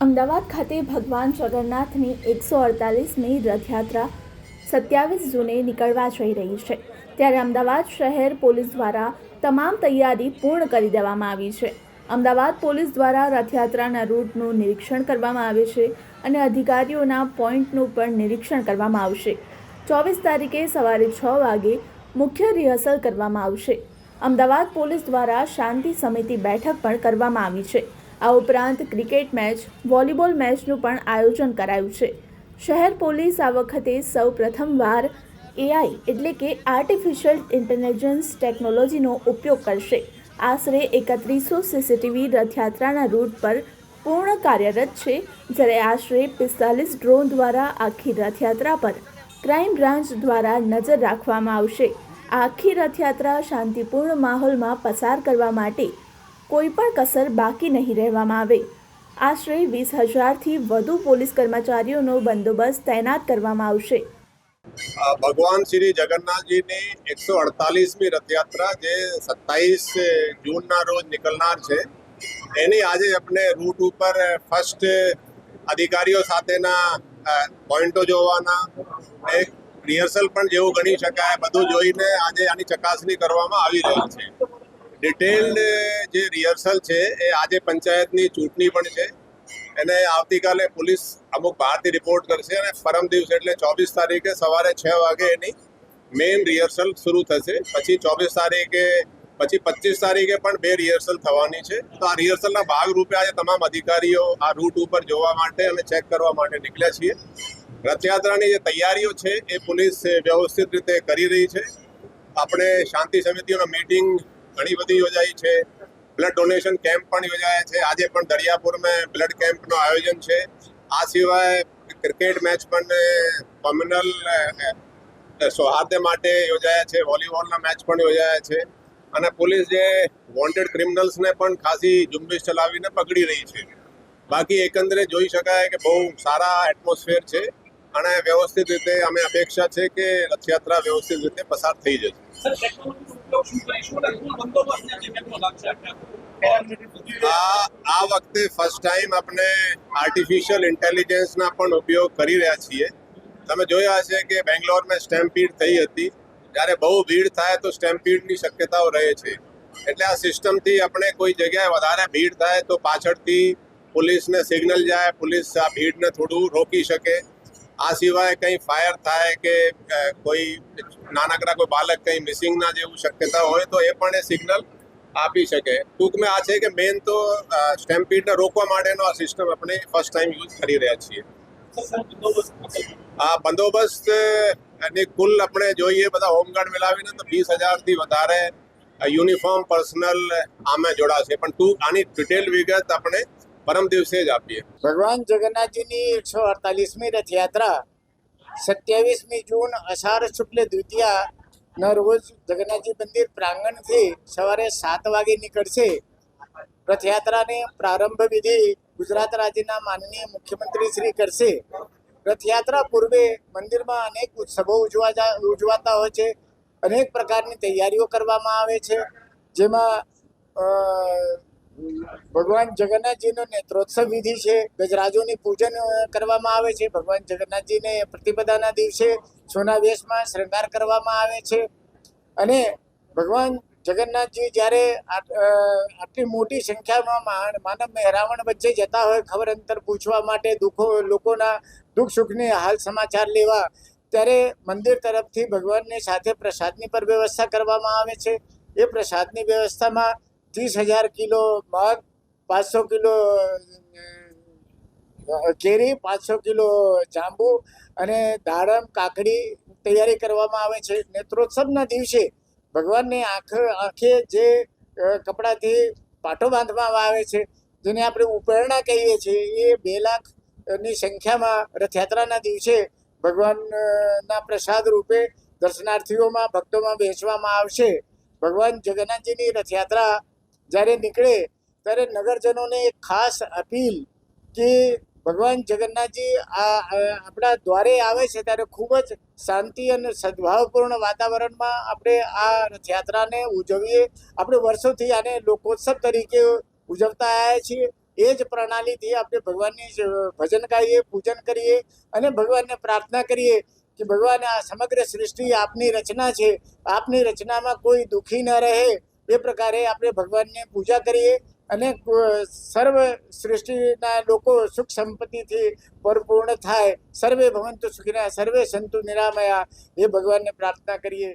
અમદાવાદ ખાતે ભગવાન જગન્નાથની એકસો અડતાલીસમી રથયાત્રા સત્યાવીસ જૂને નીકળવા જઈ રહી છે. ત્યારે અમદાવાદ શહેર પોલીસ દ્વારા તમામ તૈયારી પૂર્ણ કરી દેવામાં આવી છે. અમદાવાદ પોલીસ દ્વારા રથયાત્રાના રૂટનું નિરીક્ષણ કરવામાં આવે છે અને અધિકારીઓના પોઈન્ટનું પણ નિરીક્ષણ કરવામાં આવશે. ચોવીસ તારીખે સવારે છ વાગે મુખ્ય રિહર્સલ કરવામાં આવશે. અમદાવાદ પોલીસ દ્વારા શાંતિ સમિતિ બેઠક પણ કરવામાં આવી છે. આ ઉપરાંત ક્રિકેટ મેચ, વોલીબોલ મેચનું પણ આયોજન કરાયું છે. શહેર પોલીસ આ વખતે સૌ પ્રથમવાર એઆઈ એટલે કે આર્ટિફિશિયલ ઇન્ટેલિજન્સ ટેકનોલોજીનો ઉપયોગ કરશે. આશરે એકત્રીસો સીસીટીવી રથયાત્રાના રૂટ પર પૂર્ણ કાર્યરત છે, જ્યારે આશરે પિસ્તાલીસ ડ્રોન દ્વારા આખી રથયાત્રા પર ક્રાઇમ બ્રાન્ચ દ્વારા નજર રાખવામાં આવશે. આખી રથયાત્રા શાંતિપૂર્ણ માહોલમાં પસાર કરવા માટે કોઈ પણ કસર બાકી નહીં રહેવામાં આવે. આશરે વીસ હજારથી વધુ પોલીસ કર્મચારીઓનો બંદોબસ્ત તૈનાત કરવામાં આવશે. ભગવાન શ્રી જગન્નાથજીની એકસો અડતાલીસમી રથયાત્રા જે સત્તાવીસ જૂનના રોજ નીકળનાર છે, એની આજે આપણે રૂટ ઉપર ફર્સ્ટ અધિકારીઓ સાથેના પોઈન્ટો જોવાના એક રિહર્સલ પણ જેવું ગણી શકાય, બધું જોઈને આજે આની ચકાસણી કરવામાં આવી રહી છે. ડિટેલ્ડ જે રિહર્સલ છે, એ આજે પંચાયતની ચૂંટણી પણ છે. એને આવતીકાલે પોલીસ અમુક બહારથી રિપોર્ટ કરશે અને પરમ દિવસ, એટલે ચોવીસ તારીખે સવારે છ વાગે એની મેઇન રિહર્સલ શરૂ થશે. પછી ચોવીસ તારીખે, પછી પચીસ તારીખે પણ બે રિહર્સલ થવાની છે. તો આ રિહર્સલના ભાગરૂપે આજે તમામ અધિકારીઓ આ રૂટ ઉપર જોવા માટે અને ચેક કરવા માટે નીકળ્યા છીએ. રથયાત્રાની જે તૈયારીઓ છે, એ પોલીસ વ્યવસ્થિત રીતે કરી રહી છે. આપણે શાંતિ સમિતિઓના મીટિંગ ઘણી બધી યોજાઈ છે. બ્લડ ડોનેશન કેમ્પ પણ યોજાયા છે. આજે પણ દરિયાપુરમાં બ્લડ કેમ્પનું આયોજન છે. આ સિવાય ક્રિકેટ મેચ પણ કોમ્યુનલ સૌહાર્દ માટે યોજાયા છે. વોલીબોલના મેચ પણ યોજાયા છે. અને પોલીસ જે વોન્ટેડ ક્રિમિનલ્સને પણ ખાસી ઝુંબેશ ચલાવીને પકડી રહી છે. બાકી એકંદરે જોઈ શકાય કે બહુ સારા એટમોસ્ફિયર છે અને વ્યવસ્થિત રીતે અમે અપેક્ષા છે કે રથયાત્રા વ્યવસ્થિત રીતે પસાર થઈ જશે. આ વખતે ફર્સ્ટ ટાઈમ આપણે આર્ટિફિશિયલ ઇન્ટેલિજન્સના પણ ઉપયોગ કરી રહ્યા છીએ. તમે જોયા હશે કે બેંગ્લોરમાં સ્ટેમ્પીડ થઈ હતી. જ્યારે બહુ ભીડ થાય તો સ્ટેમ્પીડની શક્યતાઓ રહે છે. એટલે આ સિસ્ટમથી આપણે કોઈ જગ્યાએ વધારે ભીડ થાય તો પાછળથી પોલીસને સિગ્નલ જાય, પોલીસ આ ભીડને થોડું રોકી શકે. આ સિવાય કંઈ ફાયર થાય કે કોઈ નાનકડા કોઈ બાળક કંઈ મિસિંગના જેવું શક્યતા હોય તો એ પણ એ સિગ્નલ આપી શકે. ટૂંકમાં આ છે કે મેઇન તો સ્ટેમ્પીડને રોકવા માટેનો આ સિસ્ટમ આપણે ફર્સ્ટ ટાઈમ યુઝ કરી રહ્યા છીએ. આ બંદોબસ્ત અને કુલ આપણે જોઈએ બધા હોમગાર્ડ મિલાવીને તો વીસ હજારથી વધારે યુનિફોર્મ પર્સનલ આમાં જોડાશે. પણ ટૂંક, આની ડિટેલ વિગત આપણે પરમ દિવસે જ આપીએ. ભગવાન જગન્નાથજીની એકસો અડતાલીસમી રથયાત્રા, સત્યાવીસમી જૂન, અષાઢ શુક્લ દ્વિતીયાના રોજ જગન્નાથજી મંદિર પ્રાંગણથી સવારે સાત વાગે નીકળશે. રથયાત્રાને પ્રારંભ વિધિ ગુજરાત રાજ્યના માનનીય મુખ્યમંત્રી શ્રી કરશે. રથયાત્રા પૂર્વે મંદિરમાં અનેક ઉત્સવો ઉજવા ઉજવાતા હોય છે. અનેક પ્રકારની તૈયારીઓ કરવામાં આવે છે. જેમાં ભગવાન જગન્નાથજીનો નેત્રોત્સવ વિધિ છે, ગજરાજોની પૂજન કરવામાં આવે છે. ભગવાન જગન્નાથજીને પ્રતિપદાના દિવસે સોના વેશમાં શૃંગાર કરવામાં આવે છે. અને ભગવાન જગન્નાથજી જ્યારે આટ- આટલી મોટી સંખ્યામાં માનવ મહેરાવણ વચ્ચે જતા હોય, ખબર અંતર પૂછવા માટે દુઃખો, લોકોના દુઃખ સુખની હાલ સમાચાર લેવા, ત્યારે મંદિર તરફથી ભગવાનને સાથે પ્રસાદની પર વ્યવસ્થા કરવામાં આવે છે. એ પ્રસાદની વ્યવસ્થામાં ત્રીસ હજાર કિલો મગ પાંચસો કિલો કેરી પાંચસો કિલો જાંબુ અને દાડમ કાકડી તૈયારી કરવામાં આવે છે નેત્રોત્સવના દિવસે ભગવાનને આંખ આંખે જે કપડાથી પાટો બાંધવામાં આવે છે જેને આપણે ઉપરણા કહીએ છીએ એ બે લાખની સંખ્યામાં રથયાત્રાના દિવસે ભગવાનના પ્રસાદ રૂપે દર્શનાર્થીઓમાં ભક્તોમાં વહેંચવામાં આવશે ભગવાન જગન્નાથજીની રથયાત્રા જ્યારે નીકળે, ત્યારે નગરજનોને એક ખાસ અપીલ કે ભગવાન જગન્નાથજી આ આપણા દ્વારે આવે છે, ત્યારે ખૂબ જ શાંતિ અને સદભાવપૂર્ણ વાતાવરણમાં આપણે આ રથયાત્રાને ઉજવીએ. આપણે વર્ષોથી આને લોકોત્સવ તરીકે ઉજવતા આવ્યા છીએ. એ જ પ્રણાલીથી આપણે ભગવાનની ભજન ગાઈએ, પૂજન કરીએ અને ભગવાનને પ્રાર્થના કરીએ કે ભગવાન આ સમગ્ર સૃષ્ટિ આપની રચના છે. આપની રચનામાં કોઈ દુઃખી ન રહે. એ પ્રકારે આપણે ભગવાનને પૂજા કરીએ અને સર્વ સૃષ્ટિના લોકો સુખ સંપત્તિથી પરિપૂર્ણ થાય. સર્વે ભવંતુ સુખીના, સર્વે સંતુ નિરામયા. એ ભગવાનને પ્રાર્થના કરીએ.